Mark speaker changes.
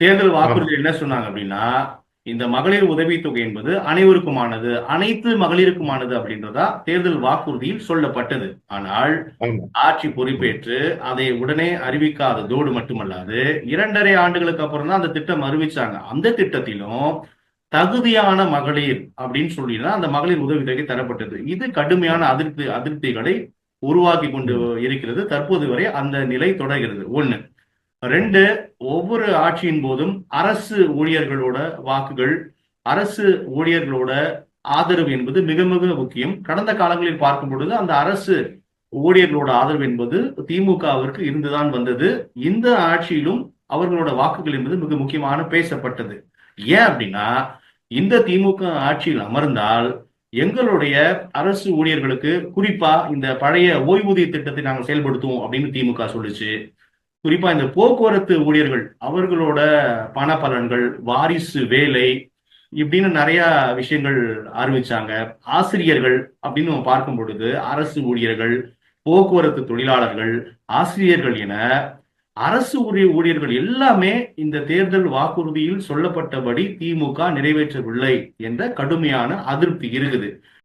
Speaker 1: தேர்தல் வாக்குறுதி என்ன சொன்னாங்க அப்படின்னா இந்த மகளிர் உதவித்தொகை என்பது அனைவருக்குமானது அனைத்து மகளிருக்குமானது அப்படின்றதா தேர்தல் வாக்குறுதியில் சொல்லப்பட்டது. ஆனால் ஆட்சி பொறுப்பேற்று அதை உடனே அறிவிக்காததோடு மட்டுமல்லாது இரண்டரை ஆண்டுகளுக்கு அப்புறம் தான் அந்த திட்டம் அறிவிச்சாங்க. அந்த திட்டத்திலும் தகுதியான மகளிர் அப்படின்னு சொல்லிதான் அந்த மகளிர் உதவித்தொகை தரப்பட்டது. இது கடுமையான அதிருப்தி அதிருப்திகளை உருவாக்கி கொண்டு. இருக்கிறது. தற்போது வரை அந்த நிலை தொடர்கிறது. ஒண்ணு ரெண்டு ஒவ்வொரு ஆட்சியின் போதும் அரசு ஊழியர்களோட வாக்குகள் அரசு ஊழியர்களோட ஆதரவு என்பது மிக மிக முக்கியம். கடந்த காலங்களில் பார்க்கும் பொழுது அந்த அரசு ஊழியர்களோட ஆதரவு என்பது திமுகவிற்கு இருந்துதான் வந்தது. இந்த ஆட்சியிலும் அவர்களோட வாக்குகள் என்பது மிக முக்கியமான பேசப்பட்டது. ஏன் அப்படின்னா இந்த திமுக ஆட்சியில் அமர்ந்தால் எங்களுடைய அரசு ஊழியர்களுக்கு குறிப்பா இந்த பழைய ஓய்வூதிய திட்டத்தை நாங்கள் செயல்படுத்துவோம் அப்படின்னு திமுக சொல்லுச்சு. குறிப்பா இந்த போக்குவரத்து ஊழியர்கள் அவர்களோட பண பலன்கள் வாரிசு வேலை இப்படின்னு நிறைய விஷயங்கள் ஆரம்பிச்சாங்க ஆசிரியர்கள் அப்படின்னு நம்ம பார்க்கும் பொழுது அரசு ஊழியர்கள் போக்குவரத்து தொழிலாளர்கள் ஆசிரியர்கள் என அரசு ஊழிய ஊழியர்கள் எல்லாமே இந்த தேர்தல் வாக்குறுதியில் சொல்லப்பட்டபடி திமுக நிறைவேற்றவில்லை என்ற கடுமையான அதிருப்தி இருக்குது.